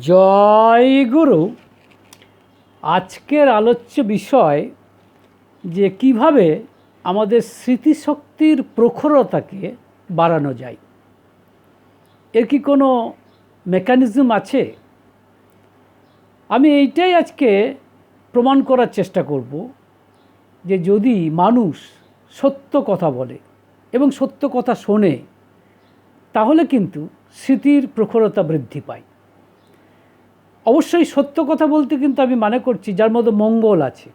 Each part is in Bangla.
জয় গুরু। আজকের আলোচ্য বিষয় যে কীভাবে আমাদের স্মৃতিশক্তির প্রখরতাকে বাড়ানো যায়। এর কি কোনো মেকানিজম আছে? আমি এইটাই আজকে প্রমাণ করার চেষ্টা করব যে যদি মানুষ সত্য কথা বলে এবং সত্য কথা শোনে, তাহলে কিন্তু স্মৃতির প্রখরতা বৃদ্ধি পায়। অবশ্যই সত্য কথা বলতে কিন্তু আমি মনে করছি, যার মধ্যে মঙ্গল আছে।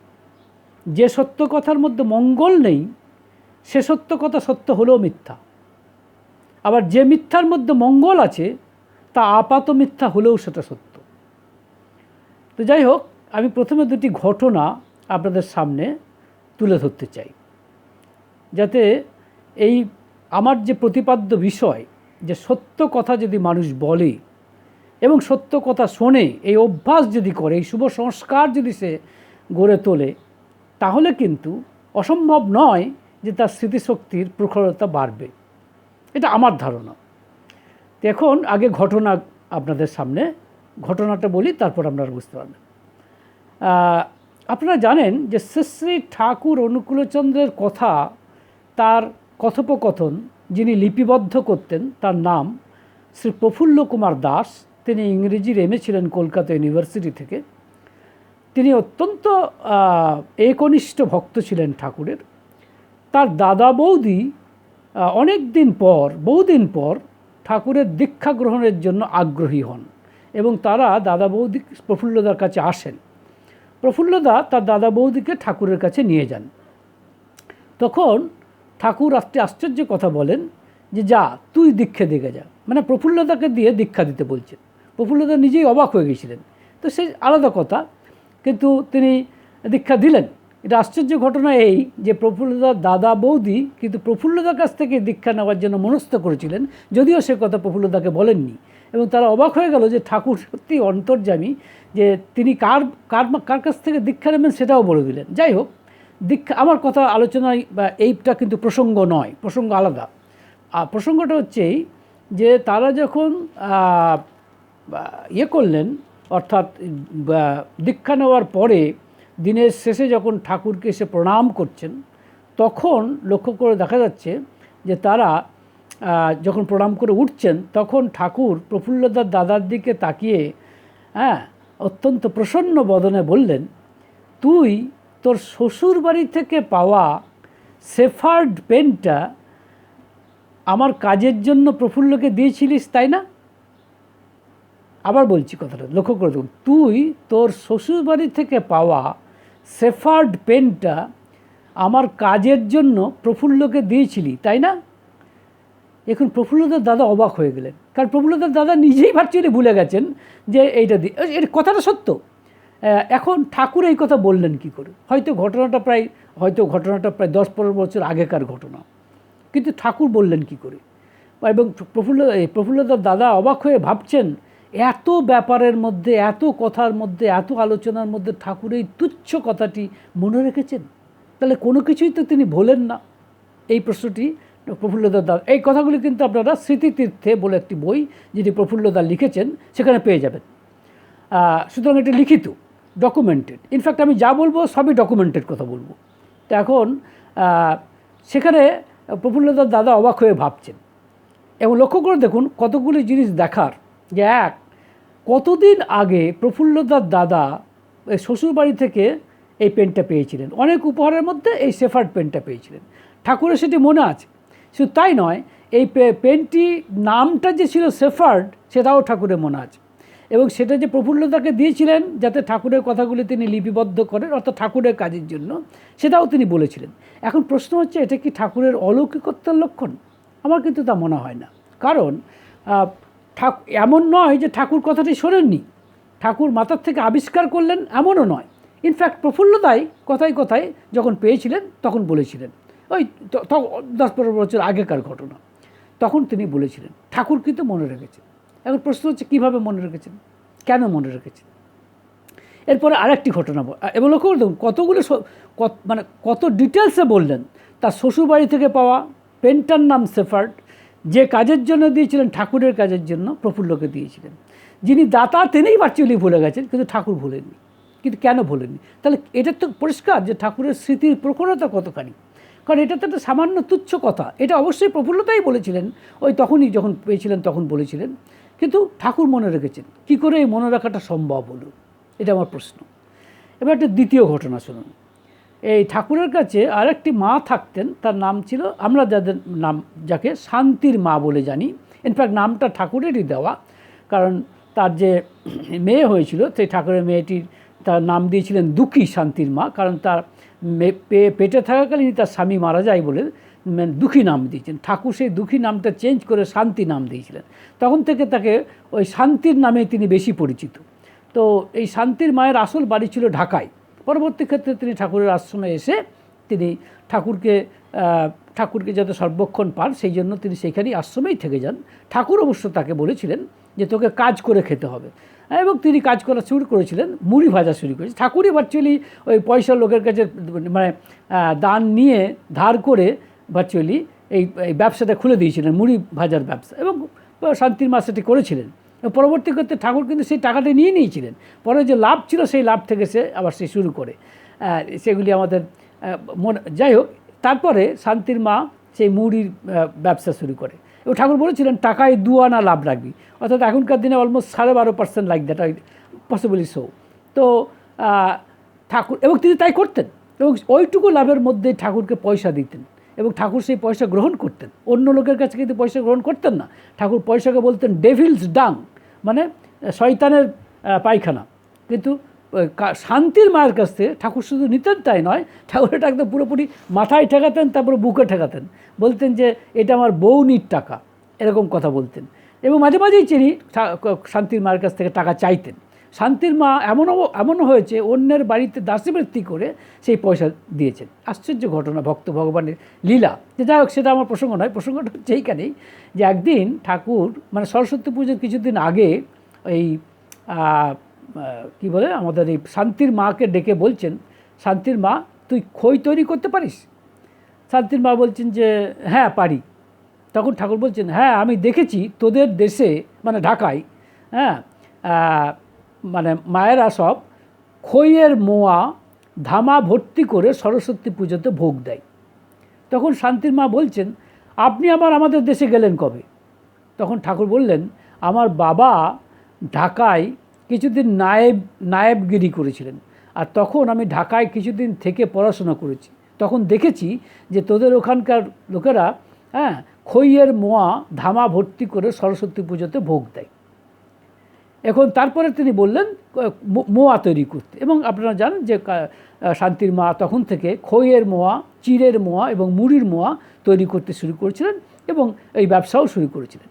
যে সত্য কথার মধ্যে মঙ্গল নেই, সে সত্য কথা সত্য হলেও মিথ্যা। আবার যে মিথ্যার মধ্যে মঙ্গল আছে, তা আপাত মিথ্যা হলেও সেটা সত্য। তো যাই হোক, আমি প্রথমে দুটি ঘটনা আপনাদের সামনে তুলে ধরতে চাই। যাতে এই আমার যে প্রতিপাদ্য বিষয়, যে সত্য কথা যদি মানুষ বলে এবং সত্য কথা শোনে, এই অভ্যাস যদি করে, এই শুভ সংস্কার যদি সে গড়ে তোলে, তাহলে কিন্তু অসম্ভব নয় যে তার স্মৃতিশক্তির প্রখরতা বাড়বে। এটা আমার ধারণা। এখন আগে ঘটনা আপনাদের সামনে, ঘটনাটা বলি, তারপর আপনারা বুঝতে পারবেন। আপনারা জানেন যে শ্রী ঠাকুর অনুকূলচন্দ্রের কথা, তার কথোপকথন যিনি লিপিবদ্ধ করতেন, তার নাম শ্রী প্রফুল্ল কুমার দাস তিনি ইংরেজির এমএ ছিলেন কলকাতা ইউনিভার্সিটি থেকে। তিনি অত্যন্ত একনিষ্ঠ ভক্ত ছিলেন ঠাকুরের। তার দাদা বৌদি অনেক দিন পর, বহুদিন পর ঠাকুরের দীক্ষা গ্রহণের জন্য আগ্রহী হন এবং তারা দাদা বৌদি, প্রফুল্লদার কাছে আসেন। প্রফুল্লদা তার দাদা বৌদিকে ঠাকুরের কাছে নিয়ে যান। তখন ঠাকুর আস্তে আশ্চর্য কথা বলেন যে, যা, তুই দীক্ষা দিকে যা। মানে প্রফুল্লতাকে দিয়ে দীক্ষা দিতে বলছেন। প্রফুল্লতা নিজেই অবাক হয়ে গেছিলেন। তো সে আলাদা কথা, কিন্তু তিনি দীক্ষা দিলেন। এটা আশ্চর্য ঘটনা এই যে প্রফুল্লতার দাদা বৌদি কিন্তু প্রফুল্লতার কাছ থেকে দীক্ষা নেওয়ার জন্য মনস্থ করেছিলেন, যদিও সে কথা প্রফুল্লতাকে বলেননি। এবং তারা অবাক হয়ে গেল যে ঠাকুর সত্যি অন্তর্যামী, যে তিনি কার কার কার কাছ থেকে দীক্ষা নেবেন সেটাও বলে দিলেন। যাই হোক, দীক্ষা, আমার কথা আলোচনায় বা এইটা কিন্তু প্রসঙ্গ নয়, প্রসঙ্গ আলাদা। আর প্রসঙ্গটা হচ্ছে এই যে তারা যখন ইয়ে করলেন, অর্থাৎ দীক্ষা নেওয়ার পরে দিনের শেষে যখন ঠাকুরকে এসে প্রণাম করছেন, তখন লক্ষ্য করে দেখা যাচ্ছে যে তারা যখন প্রণাম করে উঠছেন, তখন ঠাকুর প্রফুল্লদার দাদার দিকে তাকিয়ে হ্যাঁ অত্যন্ত প্রসন্ন বদনে বললেন, তুই তোর শ্বশুর বাড়ি থেকে পাওয়া সেফার্ড পেনটা আমার কাজের জন্য প্রফুল্লকে দিয়েছিলিস, তাই না? আবার বলছি কথাটা, লক্ষ্য করে দেখুন, তুই তোর শ্বশুরবাড়ি থেকে পাওয়া সেফার্ড পেনটা আমার কাজের জন্য প্রফুল্লকে দিয়েছিলি, তাই না? এখন প্রফুল্লতার দাদা অবাক হয়ে গেলেন, কারণ প্রফুল্লতার দাদা নিজেই ভার্চুয়ালি ভুলে গেছেন যে এইটা দিয়ে এর কথাটা সত্য। এখন ঠাকুর এই কথা বললেন কি করে? হয়তো ঘটনাটা প্রায়, হয়তো ঘটনাটা প্রায় দশ পনেরো বছর আগেকার ঘটনা। কিন্তু ঠাকুর বললেন কি করে? এবং প্রফুল্ল, এই প্রফুল্লতার দাদা অবাক হয়ে ভাবছেন এত ব্যাপারের মধ্যে, এত কথার মধ্যে, এত আলোচনার মধ্যে ঠাকুর এই তুচ্ছ কথাটি মনে রেখেছেন? তাহলে কোনো কিছুই তো তিনি ভোলেন না। এই প্রশ্নটি প্রফুল্লদার দাদা এই কথাগুলি কিন্তু আপনারা স্মৃতিতীর্থে বলে একটি বই যেটি প্রফুল্লদা লিখেছেন, সেখানে পেয়ে যাবেন। সুতরাং এটি লিখিত ডকুমেন্টেড ইনফ্যাক্ট আমি যা বলব সবই ডকুমেন্টেড কথা বলব। তো এখন সেখানে প্রফুল্লদার দাদা অবাক হয়ে ভাবছেন। এবং লক্ষ্য করে দেখুন কতগুলি জিনিস দেখার যে এক, কতদিন আগে প্রফুল্লদার দাদা শ্বশুরবাড়ি থেকে এই পেনটা পেয়েছিলেন? অনেক উপহারের মধ্যে এই সেফার্ড পেনটা পেয়েছিলেন। ঠাকুরের সেটি মনে আছে? শুধু তাই নয়, এই পেনটি নামটা যে ছিল সেফার্ড সেটাও ঠাকুরের মনে আছে। এবং সেটা যে প্রফুল্লতাকে দিয়েছিলেন, যাতে ঠাকুরের কথাগুলি তিনি লিপিবদ্ধ করেন, অর্থাৎ ঠাকুরের কাজের জন্য, সেটাও তিনি বলেছিলেন। এখন প্রশ্ন হচ্ছে, এটা কি ঠাকুরের অলৌকিকত্বের লক্ষণ? আমার কিন্তু তা মনে হয় না। কারণ আহ, ঠাক এমন নয় যে ঠাকুর কথাটি শোনেননি। ঠাকুর মাথার থেকে আবিষ্কার করলেন এমনও নয়। ইনফ্যাক্ট প্রফুল্লতাই কথায় কথায় যখন পেয়েছিলেন তখন বলেছিলেন। ওই দশ পনেরো বছর আগেকার ঘটনা। তখন তিনি বলেছিলেন ঠাকুর কিন্তু মনে রেখেছেন। এখন প্রশ্ন হচ্ছে কীভাবে মনে রেখেছেন? কেন মনে রেখেছেন? এরপরে আরেকটি ঘটনা এবং লক্ষ্য করে দেখুন কতগুলো মানে কত ডিটেলসে বললেন। তার শ্বশুরবাড়ি থেকে পাওয়া পেন্টার নাম সেফার্ড যে কাজের জন্য দিয়েছিলেন, ঠাকুরের কাজের জন্য প্রফুল্লকে দিয়েছিলেন। যিনি দাতা তিনিই ভার্চুয়ালি ভুলে গেছেন, কিন্তু ঠাকুর ভুলেননি। কিন্তু কেন ভুলেননি? তাহলে এটা তো পরিষ্কার যে ঠাকুরের স্মৃতির প্রখরতা কতখানি। কারণ এটা তো একটা সামান্য তুচ্ছ কথা। এটা অবশ্যই প্রফুল্লতাই বলেছিলেন। ওই তখনই যখন পেয়েছিলেন, তখন বলেছিলেন। কিন্তু ঠাকুর মনে রেখেছেন, কি করে এই মনে রাখাটা সম্ভব হলো? এটা আমার প্রশ্ন। এবার একটা দ্বিতীয় ঘটনা শুনুন। এই ঠাকুরের কাছে আরেকটি মা থাকতেন, তার নাম ছিল, আমরা যাদের নাম, যাকে শান্তির মা বলে জানি। ইনফ্যাক্ট নামটা ঠাকুরেরই দেওয়া, কারণ তার যে মেয়ে হয়েছিল, সেই ঠাকুরের মেয়েটির তার নাম দিয়েছিলেন দুঃখী শান্তির মা, কারণ তার পেটে থাকাকালীনই তার স্বামী মারা যায় বলে মানে দুঃখী নাম দিয়েছেন। ঠাকুর সেই দুঃখী নামটা চেঞ্জ করে শান্তি নাম দিয়েছিলেন। তখন থেকে তাকে ওই শান্তির নামে তিনি বেশি পরিচিত। তো এই শান্তির মায়ের আসল বাড়ি ছিল ঢাকায়। পরবর্তী ক্ষেত্রে তিনি ঠাকুরের আশ্রমে এসে তিনি ঠাকুরকে ঠাকুরকে যাতে সর্বক্ষণ পান, সেই জন্য তিনি সেখানেই আশ্রমেই থেকে যান। ঠাকুর অবশ্য তাকে বলেছিলেন যে তোকে কাজ করে খেতে হবে। এবং তিনি কাজ করা শুরু করেছিলেন, মুড়ি ভাজা শুরু করেছে ঠাকুরই ভার্চুয়ালি ওই পয়সা লোকের কাছে মানে দান নিয়ে ধার করে ভার্চুয়ালি এই ব্যবসাটা খুলে দিয়েছিলেন, মুড়ি ভাজার ব্যবসা। এবং শান্তির মা সেটি করেছিলেন। পরবর্তী ক্ষেত্রে ঠাকুর কিন্তু সেই টাকাটা নিয়ে নিয়েছিলেন। পরে যে লাভ ছিল সেই লাভ থেকে সে আবার সে শুরু করে। সেগুলি আমাদের মনে, যাই হোক, তারপরে শান্তির মা সেই মুড়ির ব্যবসা শুরু করে। এবং ঠাকুর বলেছিলেন, টাকায় দু আনা লাভ রাখবি। অর্থাৎ এখনকার দিনে অলমোস্ট সাড়ে বারো percent like that possibly so তো ঠাকুর, এবং তিনি তাই করতেন। এবং ওইটুকু লাভের মধ্যে ঠাকুরকে পয়সা দিতেন। এবং ঠাকুর সেই পয়সা গ্রহণ করতেন। অন্য লোকের কাছে কিন্তু পয়সা গ্রহণ করতেন না। ঠাকুর পয়সাকে বলতেন ডেভিলস ডাং মানে শয়তানের পায়খানা। কিন্তু শান্তির মায়ের কাছ থেকে ঠাকুর শুধু নিতেন তাই নয়, ঠাকুর এটা একদম পুরোপুরি মাথায় ঠেকাতেন, তারপরে বুকে ঠেকাতেন। বলতেন যে, এটা আমার বৌনির টাকা এরকম কথা বলতেন। এবং মাঝে মাঝেই ঠা- শান্তির মায়ের কাছ থেকে টাকা চাইতেন। শান্তির মা এমনও এমনও হয়েছে, অন্যের বাড়িতে দাসীবৃত্তি করে সেই পয়সা দিয়েছেন। আশ্চর্য ঘটনা, ভক্ত ভগবানের লীলা। যে যাই হোক, সেটা আমার প্রসঙ্গ নয়, প্রসঙ্গটা হচ্ছে এইখানেই যে একদিন ঠাকুর মানে সরস্বতী পুজোর কিছুদিন আগে এই কি বলে, আমাদের এই শান্তির মাকে ডেকে বলছেন, শান্তির মা, তুই খই তৈরি করতে পারিস? শান্তির মা বলছেন যে হ্যাঁ পারি। তখন ঠাকুর বলছেন হ্যাঁ আমি দেখেছি তোদের দেশে মানে ঢাকায় হ্যাঁ মানে মায়েরা সব খইয়ের মোয়া, ধামা ভর্তি করে সরস্বতী পুজোতে ভোগ দেয়। তখন শান্তির মা বলছেন, আপনি আবার আমাদের দেশে গেলেন কবে? তখন ঠাকুর বললেন, আমার বাবা ঢাকায় কিছুদিন নায়েব, নায়েবগিরি করেছিলেন আর তখন আমি ঢাকায় কিছুদিন থেকে পড়াশোনা করেছি। তখন দেখেছি যে তোদের ওখানকার লোকেরা হ্যাঁ খইয়ের মোয়া, ধামা ভর্তি করে সরস্বতী পুজোতে ভোগ দেয়। এখন তারপরে তিনি বললেন মোয়া তৈরি করতে। এবং আপনারা জানেন যে শান্তির মা তখন থেকে খইয়ের মোয়া চিরের মোয়া এবং মুড়ির মোয়া তৈরি করতে শুরু করেছিলেন এবং এই ব্যবসাও শুরু করেছিলেন।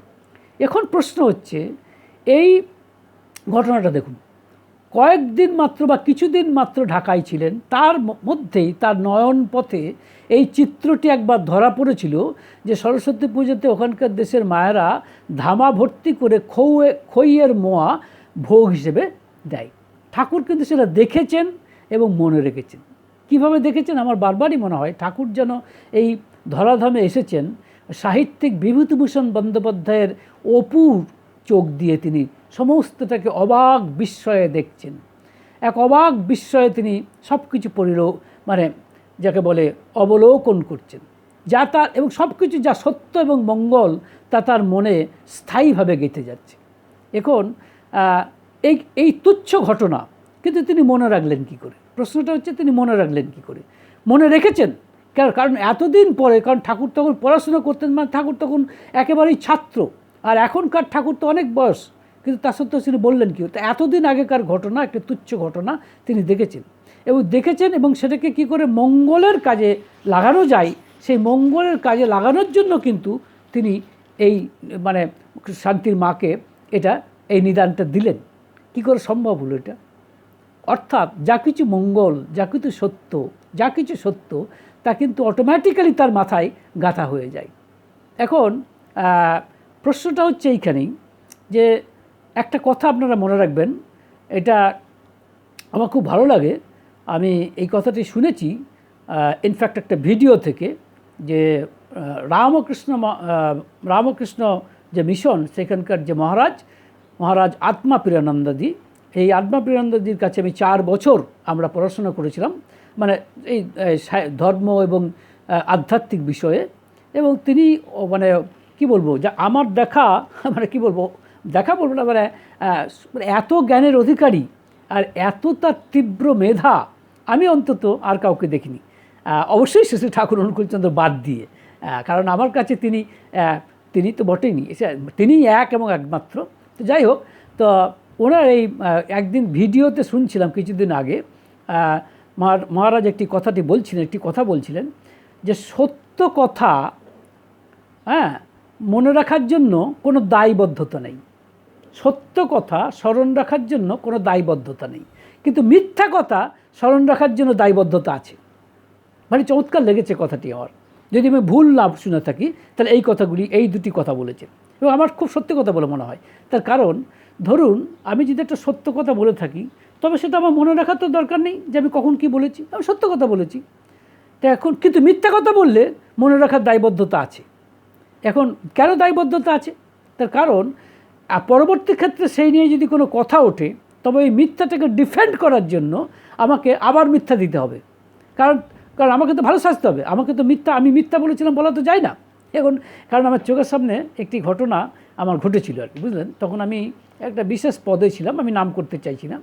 এখন প্রশ্ন হচ্ছে, এই ঘটনাটা দেখুন। কয়েকদিন মাত্র বা কিছুদিন মাত্র ঢাকায় ছিলেন, তার মধ্যেই তার নয়ন পথে এই চিত্রটি একবার ধরা পড়েছিল যে সরস্বতী পুজোতে ওখানকার দেশের মায়েরা ধামা ভর্তি করে খৌয়ে, খইয়ের মোয়া ভোগ হিসেবে দেয়। ঠাকুর কিন্তু সেটা দেখেছেন এবং মনে রেখেছেন। কীভাবে দেখেছেন? আমার বারবারই মনে হয় ঠাকুর যেন এই ধরাধামে এসেছেন, সাহিত্যিক বিভূতিভূষণ বন্দ্যোপাধ্যায়ের অপুর চোখ দিয়ে তিনি সমস্তটাকে অবাক বিস্ময়ে দেখছেন। এক অবাক বিস্ময়ে তিনি সব কিছু পরিল মানে যাকে বলে অবলোকন করছেন। যা তার এবং সব কিছু যা সত্য এবং মঙ্গল, তা তার মনে স্থায়ীভাবে গেঁথে যাচ্ছে। এখন এই এই তুচ্ছ ঘটনা, কিন্তু তিনি মনে রাখলেন কি করে? প্রশ্নটা হচ্ছে তিনি মনে রাখলেন কি করে? মনে রেখেছেন? কার- কারণ এতদিন পরে, কারণ ঠাকুর তখন পড়াশোনা করতেন মানে ঠাকুর তখন একেবারেই ছাত্র। আর এখনকার ঠাকুর তো অনেক বয়স। কিন্তু তা সত্ত্বেও তিনি বললেন কি, তো এতদিন আগেকার ঘটনা, একটি তুচ্ছ ঘটনা তিনি দেখেছেন। এবং দেখেছেন এবং সেটাকে কি করে মঙ্গলের কাজে লাগানো যায়, সেই মঙ্গলের কাজে লাগানোর জন্য কিন্তু তিনি এই মানে শান্তির মাকে এটা, এই নিদানটা দিলেন। কি করে সম্ভব হলো এটা? অর্থাৎ যা কিছু মঙ্গল, যা কিছু সত্য, যা কিছু সত্য, তা কিন্তু অটোমেটিক্যালি তার মাথায় গাঁথা হয়ে যায়। এখন প্রশ্নটা হচ্ছে এইখানেই যে একটা কথা আপনারা মনে রাখবেন, এটা আমার খুব ভালো লাগে। আমি এই কথাটি শুনেছি ইনফ্যাক্ট একটা ভিডিও থেকে যে রামকৃষ্ণ রামকৃষ্ণ যে মিশন সেখানকার যে মহারাজ মহারাজ আত্মা প্রিয়ানন্দাদি এই আত্মা প্রিয়ানন্দাদির কাছে আমি চার বছর আমরা পড়াশোনা করেছিলাম। মানে এই ধর্ম এবং আধ্যাত্মিক বিষয়ে। এবং তিনি মানে কি বলব, যে আমার দেখা মানে কি বলব দেখা বলব না মানে মানে এত জ্ঞানের অধিকারী আর এত তার তীব্র মেধা, আমি অন্তত আর কাউকে দেখিনি। অবশ্যই শ্রী ঠাকুর অনুকূলচন্দ্র বাদ দিয়ে কারণ আমার কাছে তিনি তিনি তো বটেনি তিনিই এক এবং একমাত্র। তো যাই হোক, তো ওনার এই একদিন ভিডিওতে শুনছিলাম কিছুদিন আগে মহারাজ একটি কথাটি বলছিলেন, একটি কথা বলছিলেন যে সত্য কথা হ্যাঁ মনে রাখার জন্য কোনো দায়বদ্ধতা নেই। সত্য কথা স্মরণ রাখার জন্য কোনো দায়বদ্ধতা নেই। কিন্তু মিথ্যা কথা স্মরণ রাখার জন্য দায়বদ্ধতা আছে। মানে চমৎকার লেগেছে কথাটি আমার। যদি আমি ভুল না শুনে থাকি, তাহলে এই কথাগুলি, এই দুটি কথা বলেছে। এবং আমার খুব সত্য কথা বলে মনে হয়। তার কারণ, ধরুন, আমি যদি একটা সত্য কথা বলে থাকি, তবে সেটা আমার মনে রাখার তো দরকার নেই যে আমি কখন কি বলেছি। আমি সত্য কথা বলেছি। তা এখন, কিন্তু মিথ্যা কথা বললে মনে রাখার দায়বদ্ধতা আছে। এখন কেন দায়বদ্ধতা আছে? তার কারণ আহ, পরবর্তী ক্ষেত্রে সেই নিয়ে যদি কোনো কথা ওঠে তবে এই মিথ্যাটাকে ডিফেন্ড করার জন্য আমাকে আবার মিথ্যা দিতে হবে। কারণ কারণ আমাকে তো ভালো সাজতে হবে। আমাকে তো মিথ্যা আমি মিথ্যা বলেছিলাম বলা তো যায় না। এখন কারণ আমার চোখের সামনে একটি ঘটনা আমার ঘটেছিল আর কি বুঝলেন? তখন আমি একটা বিশেষ পদে ছিলাম আমি নাম করতে চাইছি না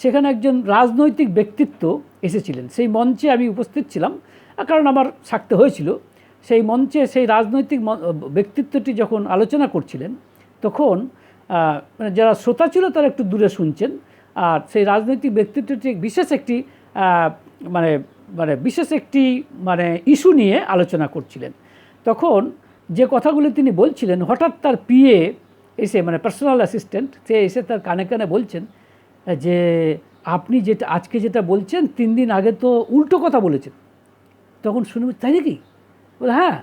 সেখানে একজন রাজনৈতিক ব্যক্তিত্ব এসেছিলেন। সেই মঞ্চে আমি উপস্থিত ছিলাম। কারণ আমার থাকতে হয়েছিল। সেই মঞ্চে সেই রাজনৈতিক ব্যক্তিত্বটি যখন আলোচনা করছিলেন তখন মানে যারা শ্রোতা ছিল তারা একটু দূরে শুনছেন। আর সেই রাজনৈতিক ব্যক্তিত্বটি বিশেষ একটি মানে মানে বিশেষ একটি মানে ইস্যু নিয়ে আলোচনা করছিলেন। তখন যে কথাগুলি তিনি বলছিলেন, হঠাৎ তার পিএ এসে মানে পার্সোনাল অ্যাসিস্ট্যান্ট সে এসে তার কানে কানে বলছেন যে, আপনি যেটা, আজকে যেটা বলছেন, তিন দিন আগে তো উল্টো কথা বলেছেন। তখন শুনে তাই নাকি? বলে হ্যাঁ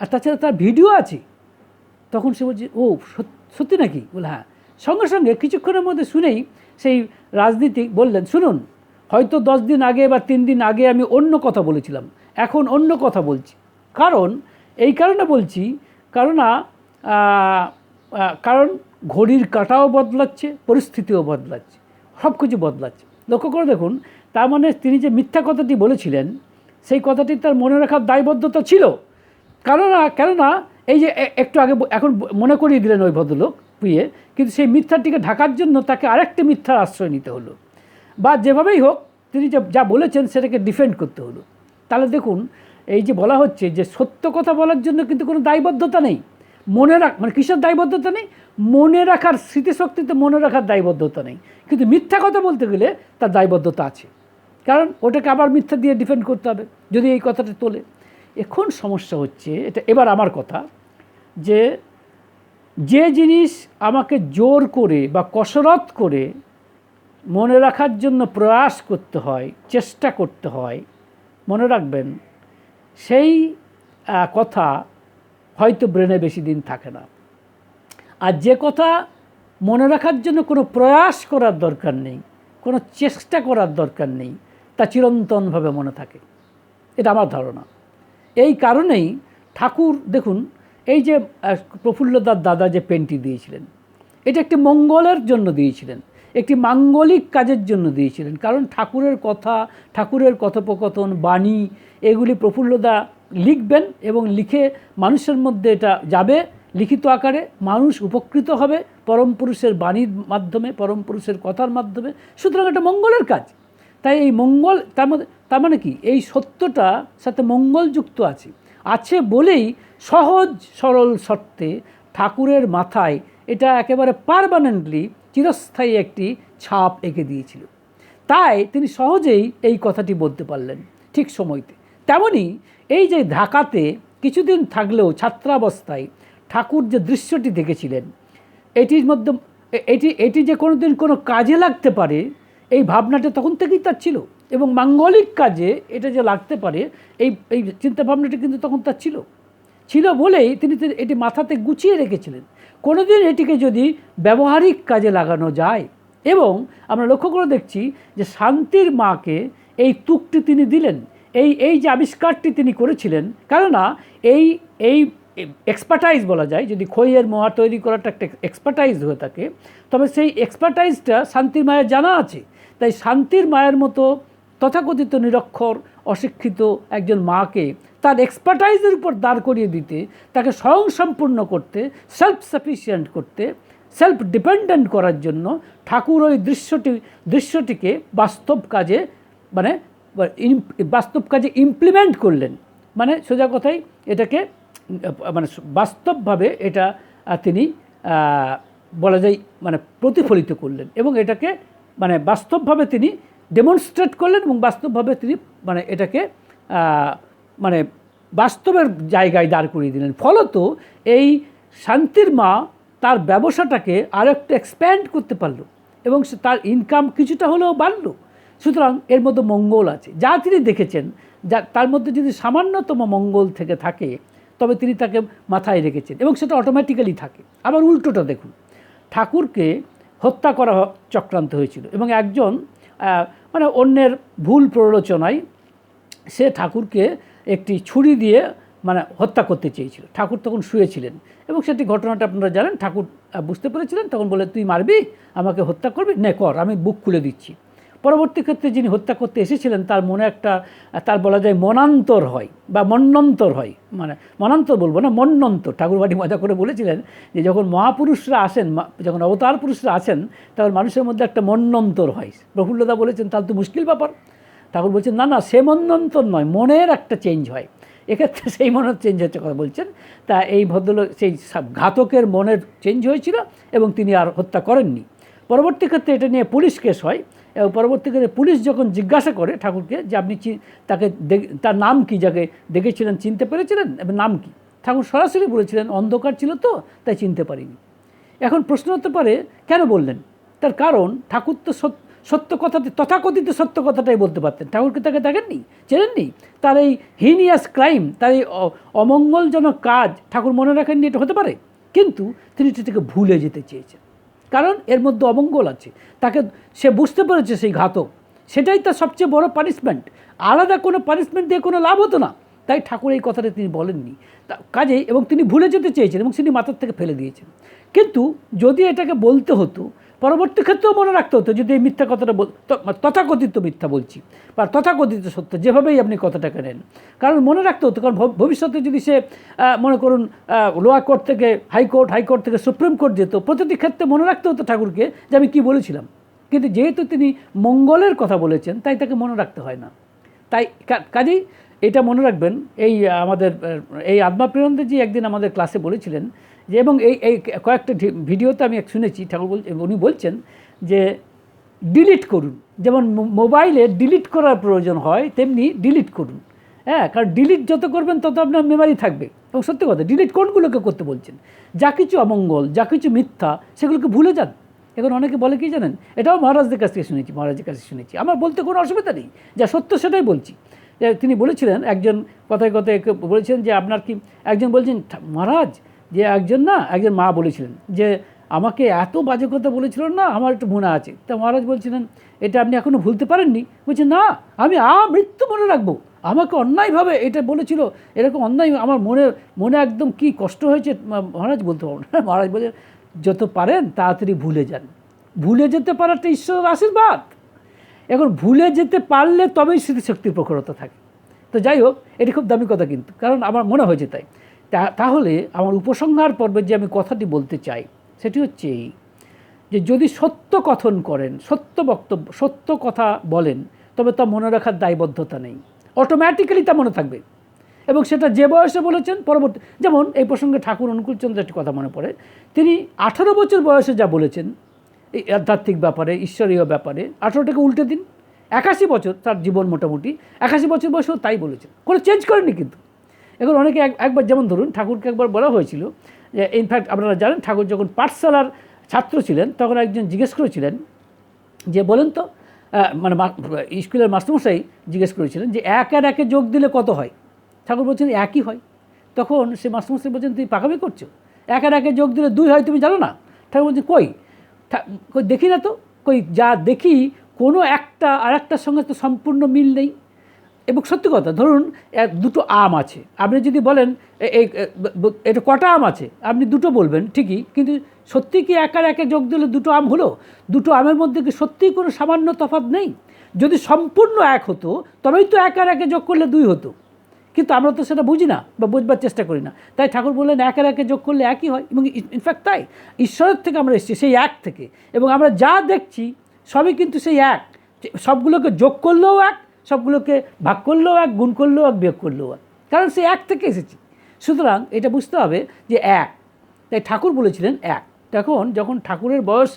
আর তাছাড়া তার ভিডিও আছে। তখন সে বলছে, ও সত- সত্যি নাকি? বলে হ্যাঁ। সঙ্গে সঙ্গে কিছুক্ষণের মধ্যে শুনেই সেই রাজনীতিক বললেন, শুনুন, হয়তো দশ দিন আগে বা তিন দিন আগে আমি অন্য কথা বলেছিলাম। এখন অন্য কথা বলছি। কারণ, এই কারণে বলছি, কারণ কারণ ঘড়ির কাঁটাও বদলাচ্ছে, পরিস্থিতিও বদলাচ্ছে, সব কিছু বদলাচ্ছে। লক্ষ্য করে দেখুন, তার মানে তিনি যে মিথ্যা কথাটি বলেছিলেন, সেই কথাটি তার মনে রাখার দায়বদ্ধতা ছিল। কেননা কেননা এই যে একটু আগে এখন মনে করিয়ে দিলেন ওই ভদ্রলোক প্রিয়ে, কিন্তু সেই মিথ্যাটিকে ঢাকার জন্য তাকে আরেকটি মিথ্যার আশ্রয় নিতে হলো। বা যেভাবেই হোক, তিনি যে যা বলেছেন সেটাকে ডিফেন্ড করতে হলো। তাহলে দেখুন, এই যে বলা হচ্ছে যে সত্য কথা বলার জন্য কিন্তু কোনো দায়বদ্ধতা নেই। মনে রাখ মানে কিসের দায়বদ্ধতা নেই? মনে রাখার স্মৃতিশক্তিতে মনে রাখার দায়বদ্ধতা নেই। কিন্তু মিথ্যা কথা বলতে গেলে তার দায়বদ্ধতা আছে। কারণ ওটাকে আবার মিথ্যা দিয়ে ডিফেন্ড করতে হবে, যদি এই কথাটা তোলে। এখন সমস্যা হচ্ছে? এটা এবার আমার কথা, যে যে জিনিস আমাকে জোর করে বা কসরত করে মনে রাখার জন্য প্রয়াস করতে হয়, চেষ্টা করতে হয়, মনে রাখবেন, সেই কথা হয়তো ব্রেনে বেশি দিন থাকে না। আর যে কথা মনে রাখার জন্য কোনো প্রয়াস করার দরকার নেই, কোনো চেষ্টা করার দরকার নেই, তা চিরন্তনভাবে মনে থাকে। এটা আমার ধারণা। এই কারণেই ঠাকুর, দেখুন, এই যে প্রফুল্লদার দাদা যে পেনটি দিয়েছিলেন, এটা একটি মঙ্গলের জন্য দিয়েছিলেন, একটি মাঙ্গলিক কাজের জন্য দিয়েছিলেন। কারণ ঠাকুরের কথা, ঠাকুরের কথোপকথন, বাণী, এগুলি প্রফুল্লদা লিখবেন এবং লিখে মানুষের মধ্যে এটা যাবে লিখিত আকারে, মানুষ উপকৃত হবে পরম পুরুষের বাণীর মাধ্যমে, পরম পুরুষের কথার মাধ্যমে। সুতরাং এটা মঙ্গলের কাজ। তাই এই মঙ্গল, তার মধ্যে তার মানে কি? এই সত্যটা সাথে মঙ্গল যুক্ত আছে। আছে বলেই সহজ সরল শর্তে ঠাকুরের মাথায় এটা একেবারে পারমানেন্টলি চিরস্থায়ী একটি ছাপ এঁকে দিয়েছিল। তাই তিনি সহজেই এই কথাটি বলতে পারলেন ঠিক সময়তে। তেমনি এই যে ঢাকাতে কিছুদিন থাকলেও ছাত্রাবস্থায় ঠাকুর যে দৃশ্যটি দেখেছিলেন, এটির মধ্যে এটি এটি যে কোনো দিন কোনো কাজে লাগতে পারে, এই ভাবনাটা তখন থেকেই তার ছিল। এবং মাঙ্গলিক কাজে এটা যে লাগতে পারে, এই এই চিন্তাভাবনাটা কিন্তু তখন তার ছিল। ছিল বলেই তিনি এটি মাথাতে গুছিয়ে রেখেছিলেন। কোনোদিন এটিকে যদি ব্যবহারিক কাজে লাগানো যায় এবং আমরা লক্ষ্য করে দেখছি যে শান্তির মাকে এই তুকটি তিনি দিলেন, এই এই যে আবিষ্কারটি তিনি করেছিলেন, কেননা এই এই এক্সপার্টাইজ বলা যায়, যদি খইয়ের মোয়া তৈরি করাটা একটা এক্সপার্টাইজ হয়ে থাকে, তবে সেই এক্সপার্টাইজটা শান্তির মায়ের জানা আছে। তাই শান্তির মায়ের মতো তথাকথিত নিরক্ষর, অশিক্ষিত একজন মাকে তার এক্সপার্টাইজের উপর দাঁড় করিয়ে দিতে, তাকে স্বয়ংসম্পূর্ণ করতে সেলফ সাফিসিয়েন্ট করতে সেলফ ডিপেন্ডেন্ট করার জন্য ঠাকুর ওই দৃশ্যটি, দৃশ্যটিকে বাস্তব কাজে মানে বাস্তব কাজে ইমপ্লিমেন্ট করলেন। মানে সোজা কথাই এটাকে মানে বাস্তবভাবে এটা তিনি বলা যায় মানে প্রতিফলিত করলেন এবং এটাকে মানে বাস্তবভাবে তিনি ডেমনস্ট্রেট করলেন এবং বাস্তবভাবে তিনি মানে এটাকে মানে বাস্তবের জায়গায় দাঁড় করিয়ে দিলেন। ফলত এই শান্তির মা তার ব্যবসাটাকে আরও একটু এক্সপ্যান্ড করতে পারল এবং তার ইনকাম কিছুটা হলেও বাড়লো। সুতরাং এর মধ্যে মঙ্গল আছে। যা তিনি দেখেছেন, যা তার মধ্যে যদি সামান্যতম মঙ্গল থেকে থাকে, তবে তিনি তাকে মাথায় রেখেছেন এবং সেটা অটোমেটিক্যালি থাকে। আবার উল্টোটা দেখুন, ঠাকুরকে হত্যা করা চক্রান্ত হয়েছিল এবং একজন মানে অন্যের ভুল প্ররোচনায় সে ঠাকুরকে একটি ছুরি দিয়ে মানে হত্যা করতে চেয়েছিল। ঠাকুর তখন শুয়েছিলেন এবং সেটি ঘটনাটা আপনারা জানেন, ঠাকুর বুঝতে পেরেছিলেন, তখন বলে, তুই মারবি? আমাকে হত্যা করবি? নে, কর, আমি বুক খুলে দিচ্ছি। পরবর্তী ক্ষেত্রে যিনি হত্যা করতে এসেছিলেন, তার মনে একটা, তার বলা যায় মনান্তর হয় বা মন্নন্তর হয়। মানে মনান্তর বলব না, মন্নন্তর। ঠাকুরবাড়ি মজা করে বলেছিলেন যে যখন মহাপুরুষরা আসেন যখন অবতার পুরুষরা আসেন, তখন মানুষের মধ্যে একটা মন্নন্তর হয়। প্রফুল্লদা বলেছেন, তাহলে তো মুশকিল ব্যাপার। ঠাকুর বলছেন, না না, সে মন্নন্তর নয়, মনের একটা চেঞ্জ হয়। এক্ষেত্রে সেই মনের চেঞ্জ হচ্ছে কথা বলছেন। তা এই ভদ্রলোক, সেই ঘাতকের মনের চেঞ্জ হয়েছিল এবং তিনি আর হত্যা করেননি। পরবর্তী ক্ষেত্রে এটা নিয়ে পুলিশ কেস হয়। পরবর্তীকালে পুলিশ যখন জিজ্ঞাসা করে ঠাকুরকে যে আপনি তাকে তার নাম কি, যাকে দেখেছিলেন, চিনতে পেরেছিলেন? এবং নাম কি? ঠাকুর সরাসরি বলেছিলেন, অন্ধকার ছিল তো, তাই চিনতে পারিনি। এখন প্রশ্ন হতে পারে, কেন বললেন? তার কারণ ঠাকুর তো সত- সত্য কথাতে, তথাকথিত সত্য কথাটাই বলতে পারতেন। ঠাকুরকে তাকে দেখেননি? চেনেননি? তার এই হিনিয়াস ক্রাইম তার এই অমঙ্গলজনক কাজ ঠাকুর মনে রাখেননি? এটা হতে পারে? কিন্তু তিনি সেটাকে ভুলে যেতে চেয়েছেন। কারণ এর মধ্যে অমঙ্গল আছে। তাকে, সে বুঝতে পেরেছে সেই ঘাতক। সেটাই তার সবচেয়ে বড় পানিশমেন্ট আলাদা কোনো পানিশমেন্ট দিয়ে কোনো লাভ হতো না। তাই ঠাকুর এই কথাটা তিনি বলেননি। কাজেই, এবং তিনি ভুলে যেতে চেয়েছেন এবং তিনি মাথার থেকে ফেলে দিয়েছেন। কিন্তু যদি এটাকে বলতে হতো পরবর্তী ক্ষেত্রেও মনে রাখতে হতো যদি এই মিথ্যা কথাটা বল তথাকথিত মিথ্যা বলছি বা তথাকথিত সত্য, যেভাবেই আপনি কথাটাকে নেন কারণ মনে রাখতে হতো, কারণ ভব- ভবিষ্যতে যদি সে মনে করুন লোয়ার কোর্ট থেকে হাইকোর্ট হাইকোর্ট থেকে সুপ্রিম কোর্ট যেত, প্রতিটি ক্ষেত্রে মনে রাখতে হতো ঠাকুরকে যে আমি কী বলেছিলাম। কিন্তু যেহেতু তিনি মঙ্গলের কথা বলেছেন, তাই তাকে মনে রাখতে হয় না। তাই কাজেই এটা মনে রাখবেন, এই আমাদের এই আত্মা যে একদিন আমাদের ক্লাসে বলেছিলেন যে এবং এই এই কয়েকটা ভিডিওতে আমি শুনেছি, ঠাকুর বল, উনি বলছেন যে ডিলিট করুন। যেমন মোবাইলে ডিলিট করার প্রয়োজন হয়, তেমনি ডিলিট করুন। হ্যাঁ কারণ ডিলিট যত করবেন তত আপনার মেমারি থাকবে। এবং সত্যি কথা ডিলিট কোনগুলোকে করতে বলছেন? যা কিছু অমঙ্গল, যা কিছু মিথ্যা, সেগুলোকে ভুলে যান। এখন অনেকে বলে কি জানেন? এটাও মহারাজদের কাছ থেকে শুনেছি, মহারাজের কাছে শুনেছি। আমার বলতে কোনো অসুবিধা নেই, যা সত্য সেটাই বলছি। তিনি বলেছিলেন, একজন কথায় কথায় একে বলেছিলেন যে আপনার কি, একজন বলছেন মহারাজ যে একজন না, একজন মা বলেছিলেন যে, আমাকে এত বাজে কথা বলেছিল না, আমার একটু মনে আছে। তা মহারাজ বলছিলেন, এটা আপনি এখনও ভুলতে পারেননি? বলছে, না, আমি আ মৃত্যু মনে রাখব। আমাকে অন্যায়ভাবে এটা বলেছিল, এরকম অন্যায় আমার মনে মনে একদম কি কষ্ট হয়েছে মহারাজ বলতে পারব না। মহারাজ বলে যত পারেন, তাড়াতাড়ি ভুলে যান। ভুলে যেতে পারাটা ঈশ্বরের আশীর্বাদ। এখন ভুলে যেতে পারলে তবেই স্মৃতিশক্তির প্রখরতা থাকে। তো যাই হোক, এটি খুব দামি কথা কিন্তু, কারণ আমার মনে হয়েছে তাই। তাহলে আমার উপসংহার পর্বে যে আমি কথাটি বলতে চাই, সেটি হচ্ছে এই, যে যদি সত্য কথন করেন, সত্য বক্তব্য, সত্য কথা বলেন, তবে তা মনে রাখার দায়বদ্ধতা নেই। অটোমেটিক্যালি তা মনে থাকবে। এবং সেটা যে বয়সে বলেছেন, পরবর্তী, যেমন এই প্রসঙ্গে ঠাকুর অনুকূলচন্দ্র একটি কথা মনে পড়ে, তিনি আঠারো বছর বয়সে যা বলেছেন, এই আধ্যাত্মিক ব্যাপারে, ঈশ্বরীয় ব্যাপারে, আঠারোটাকে উল্টে দিন। একাশি বছর তার জীবন মোটামুটি, একাশি বছর বয়সেও তাই বলেছেন। কোনো চেঞ্জ করেনি কিন্তু। এখন অনেকে এক- একবার যেমন ধরুন ঠাকুরকে একবার বলা হয়েছিল যে ইনফ্যাক্ট আপনারা জানেন, ঠাকুর যখন পাঠশালার ছাত্র ছিলেন, তখন একজন জিজ্ঞেস করেছিলেন যে, বলেন তো মানে স্কুলের মাস্টারমশাই জিজ্ঞেস করেছিলেন যে, এক আর একে যোগ দিলে কত হয়? ঠাকুর বলছেন, একই হয়। তখন সে মাস্টারমশাই বলছেন তুই পাকামি করছ? এক আর একে যোগ দিলে দুই হয়, তুমি জানো না? ঠাকুর বলছেন, কই? কই দেখি না তো? কই যা দেখি, কোনো একটা আর একটার সঙ্গে তো সম্পূর্ণ মিল নেই। এবং সত্যি কথা, ধরুন দুটো আম আছে। আপনি যদি বলেন এই এটা কটা আম আছে? আপনি দুটো বলবেন, ঠিকই, কিন্তু সত্যি কি একার একে যোগ দিলে দুটো আম হলো? দুটো আমের মধ্যে কি সত্যিই কোনো সামান্য তফাৎ নেই? যদি সম্পূর্ণ এক হতো, তবেই তো একার একে যোগ করলে দুই হতো। কিন্তু আমরা তো সেটা বুঝি না বা বুঝবার চেষ্টা করি না। তাই ঠাকুর বললেন, একের একে যোগ করলে একই হয়, এবং ইনফ্যাক্ট তাই। ঈশ্বরের থেকে আমরা এসেছি, সেই এক থেকে। এবং আমরা যা দেখছি, সবই কিন্তু সেই এক। সবগুলোকে যোগ করলেও এক সবগুলোকে ভাগ করলেও এক, গুণ করলেও এক, বিয়োগ করলেও এক। কারণ সে এক থেকে এসেছি। সুতরাং এটা বুঝতে হবে যে এক। তাই ঠাকুর বলেছিলেন এক। তখন যখন ঠাকুরের বয়স,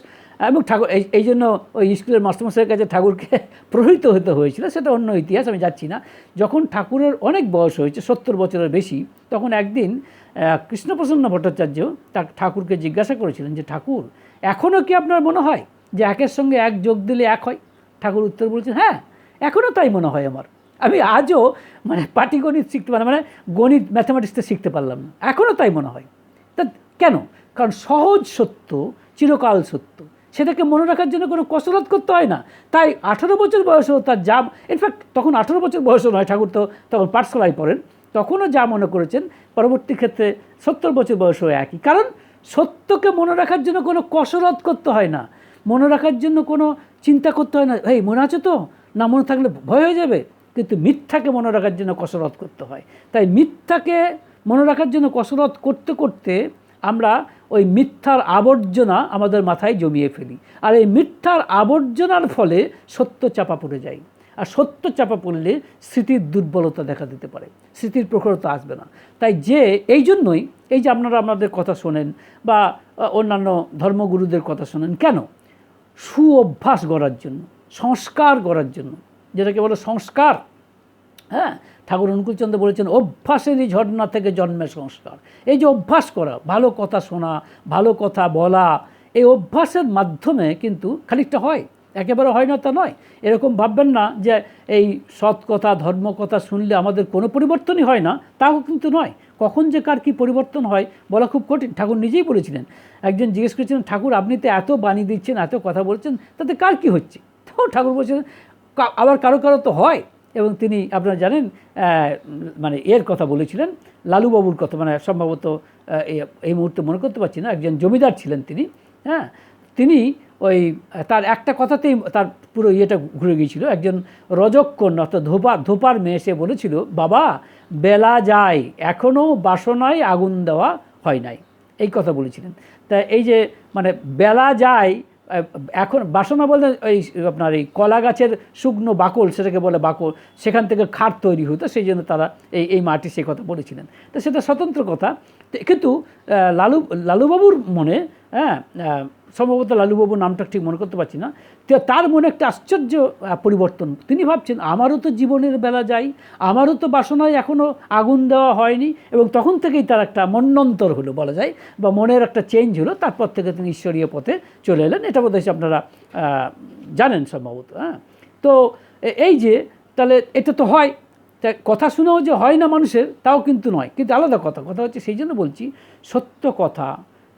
এবং ঠাকুর, এই জন্য ওই স্কুলের মাস্টারমশাইয়ের কাছে ঠাকুরকে প্রহিত হতে হয়েছিল, সেটা অন্য ইতিহাস, আমি যাচ্ছি না। যখন ঠাকুরের অনেক বয়স হয়েছে, সত্তর বছরের বেশি, তখন একদিন কৃষ্ণপ্রসন্ন ভট্টাচার্য তার ঠাকুরকে জিজ্ঞাসা করেছিলেন যে, ঠাকুর এখনও কি আপনার মনে হয় যে একের সঙ্গে এক যোগ দিলে এক হয়? ঠাকুর উত্তর বলছেন হ্যাঁ এখনও তাই মনে হয় আমার। আমি আজও মানে পাটিগণিত শিখতে পারলাম মানে গণিত ম্যাথামেটিক্সটা শিখতে পারলাম না। এখনও তাই মনে হয়। তা কেন? কারণ সহজ সত্য, চিরকাল সত্য। সেটাকে মনে রাখার জন্য কোনো কসরত করতে হয় না। তাই আঠারো বছর বয়সেও তার যা ইনফ্যাক্ট তখন আঠারো বছর বয়সও নয় ঠাকুর তো তখন পাঠশালায় পড়েন। তখনও যা মনে করেছেন, পরবর্তী ক্ষেত্রে সত্তর বছর বয়সও একই। কারণ সত্যকে মনে রাখার জন্য কোনো কসরত করতে হয় না। মনে রাখার জন্য কোনো চিন্তা করতে হয় না। এই মনে আছে তো? না মনে থাকলে ভয় হয়ে যাবে, কিন্তু মিথ্যাকে মনে রাখার জন্য কসরত করতে হয়। তাই মিথ্যাকে মনে রাখার জন্য কসরত করতে করতে আমরা ওই মিথ্যার আবর্জনা আমাদের মাথায় জমিয়ে ফেলি। আর এই মিথ্যার আবর্জনার ফলে সত্য চাপা পড়ে যায়। আর সত্য চাপা পড়লে স্মৃতির দুর্বলতা দেখা দিতে পারে। স্মৃতির প্রখরতা আসবে না। তাই যে, এই জন্যই এই যে আপনারা আমাদের কথা শোনেন বা অন্যান্য ধর্মগুরুদের কথা শোনেন, কেন? সুঅভ্যাস গড়ার জন্য। সংস্কার করার জন্য। যেটাকে বলে সংস্কার। হ্যাঁ? ঠাকুর অনুকূলচন্দ্র বলেছেন, অভ্যাসেরই ঝর্ণা থেকে জন্মে সংস্কার। এই যে অভ্যাস করা, ভালো কথা শোনা, ভালো কথা বলা, এই অভ্যাসের মাধ্যমে কিন্তু খানিকটা হয়। একেবারে হয় না তা নয়। এরকম ভাববেন না যে এই সৎ কথা, ধর্ম কথা শুনলে আমাদের কোনো পরিবর্তনই হয় না, তাও কিন্তু নয়। কখন যে কার কী পরিবর্তন হয় বলা খুব কঠিন। ঠাকুর নিজেই বলেছিলেন। একজন জিজ্ঞেস করেছিলেন, ঠাকুর, আপনি তো এত বাণী দিচ্ছেন, এত কথা বলছেন, তাতে কার কী হচ্ছে? ঠাকুর বলছেন আবার কারও কারও তো হয়। এবং তিনি আপনারা জানেন মানে এর কথা বলেছিলেন, লালুবাবুর কথা মানে সম্ভবত এই- মুহূর্তে মনে করতে পারছি না, একজন জমিদার ছিলেন তিনি হ্যাঁ? তিনি ওই, তার একটা কথাতেই তার পুরো ইয়েটা ঘুরে গিয়েছিল, একজন রজককন্যা, অর্থাৎ ধোপা, ধোপার মেয়ে, সে বলেছিল, বাবা, বেলা যায় এখনও বাসনায় আগুন দেওয়া হয় নাই। এই কথা বলেছিলেন। তা এই যে মানে বেলা যায় এখন বাসনা বলতে ওই আপনার এই কলা গাছের শুকনো বাকল, সেটাকে বলে বাকল, সেখান থেকে খাট তৈরি হতো, সেই জন্য তারা এই এই মাটি সেই কথা বলেছিলেন। তো সেটা স্বতন্ত্র কথা। কিন্তু লালু, লালুবাবুর মনে হ্যাঁ সম্ভবত লালুবাবুর নামটা ঠিক মনে করতে পারছি না। তো তার মনে একটা আশ্চর্য পরিবর্তন। তিনি ভাবছেন, আমারও তো জীবনের বেলা যাই আমারও তো বাসনায় এখনও আগুন দেওয়া হয়নি, এবং তখন থেকেই তার একটা মন্বন্তর হলো বলা যায়, বা মনের একটা চেঞ্জ হলো। তারপর থেকে তিনি ঈশ্বরীয় পথে চলে এলেন। এটা বোধহয় আপনারা জানেন সম্ভবত হ্যাঁ। তো এই যে, তাহলে এটা তো হয়। তা কথা শুনেও যে হয় না মানুষের, তাও কিন্তু নয়। কিন্তু আলাদা কথা। কথা হচ্ছে সেই জন্য বলছি, সত্য কথা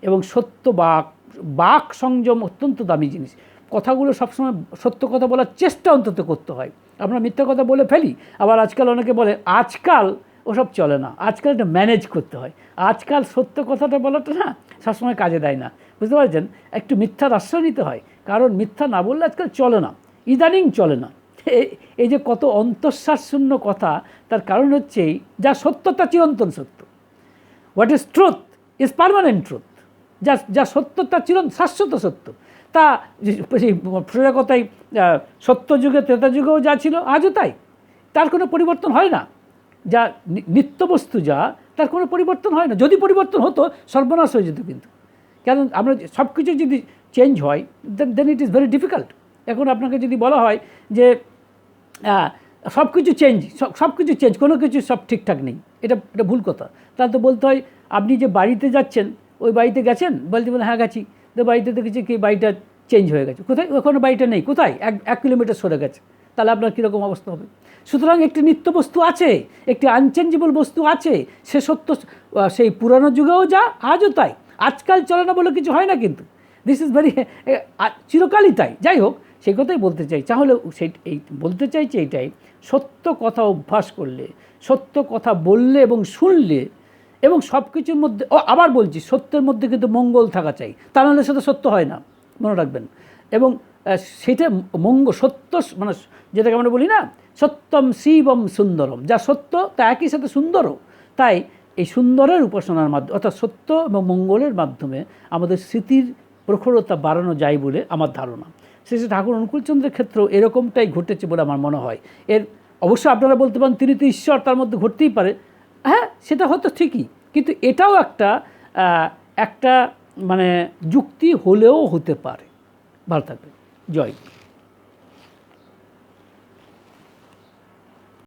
এবং সত্য বাক বাক সংযম অত্যন্ত দামি জিনিস। কথাগুলো সবসময় সত্য কথা বলার চেষ্টা অন্তত করতে হয়। আমরা মিথ্যা কথা বলে ফেলি, আবার আজকাল অনেকে বলে, আজকাল ওসব চলে না। আজকাল এটা ম্যানেজ করতে হয়। আজকাল সত্য কথাটা বলাটা না সবসময় কাজে দেয় না। বুঝতে পারছেন? একটু মিথ্যার আশ্রয় নিতে হয়। কারণ মিথ্যা না বললে আজকাল চলে না। ইদানিং চলে না। এই যে কত শূন্য কথা, তার কারণ হচ্ছে যা সত্যতা চিরন্তন সত্য। What is truth is permanent truth যা যা সত্য, তা চির শাশ্বত সত্য। তা সেই সোজা কথাই সত্য যুগে, ত্রেতা যুগেও যা ছিল, আজও তাই। তার কোনো পরিবর্তন হয় না। যা নি- নিত্যবস্তু যা, তার কোনো পরিবর্তন হয় না। যদি পরিবর্তন হতো, সর্বনাশ হয়ে যেত কিন্তু। কেন, আমরা সব কিছু যদি চেঞ্জ হয় then then it is very difficult এখন আপনাকে যদি বলা হয় যে সব কিছু চেঞ্জ সব কিছু চেঞ্জ কোনো কিছু সব ঠিকঠাক নেই। এটা এটা ভুল কথা। তাহলে তো বলতে হয়, আপনি যে বাড়িতে যাচ্ছেন ওই বাড়িতে গেছেন? বলতে বলে হ্যাঁ গেছি। তো বাড়িতে দেখেছি কি, বাড়িটা চেঞ্জ হয়ে গেছে। কোথায়? ওখানে বাড়িটা নেই। কোথায়? এক এক কিলোমিটার সরে গেছে। তাহলে আপনার কীরকম অবস্থা হবে? সুতরাং একটি নিত্য বস্তু আছে, একটি আনচেঞ্জেবল বস্তু আছে। সে সত্য সেই পুরানো যুগেও যা, আজও তাই। আজকাল চলে না বলে কিছু হয় না কিন্তু। দিস ইজ ভেরি চিরকালই তাই। যাই হোক, সেই কথাই বলতে চাই। তাহলে সেই, এই, বলতে চাইছি এইটাই সত্য কথা অভ্যাস করলে, সত্য কথা বললে এবং শুনলে এবং সব কিছুর মধ্যে, ও আবার বলছি, সত্যের মধ্যে কিন্তু মঙ্গল থাকা চাই। তা নাহলে সেটা সত্য হয় না, মনে রাখবেন। এবং সেটা মঙ্গল সত্য মানে যেটাকে আমরা বলি না, সত্যম শিবম সুন্দরম। যা সত্য, তা একই সাথে সুন্দরও। তাই এই সুন্দরের উপাসনার মাধ্যমে, অর্থাৎ সত্য এবং মঙ্গলের মাধ্যমে আমাদের স্মৃতির প্রখরতা বাড়ানো যায় বলে আমার ধারণা। শেষে ঠাকুর অনুকূলচন্দ্রের ক্ষেত্রেও এরকমটাই ঘটেছে বলে আমার মনে হয়। এর, অবশ্য আপনারা বলতে পারেন, তিনি তো ঈশ্বর, তার মধ্যে ঘটতেই পারে। হ্যাঁ সেটা হয়তো ঠিকই। কিন্তু এটাও একটা একটা মানে যুক্তি হলেও হতে পারে। ভালো থাকবে জয়।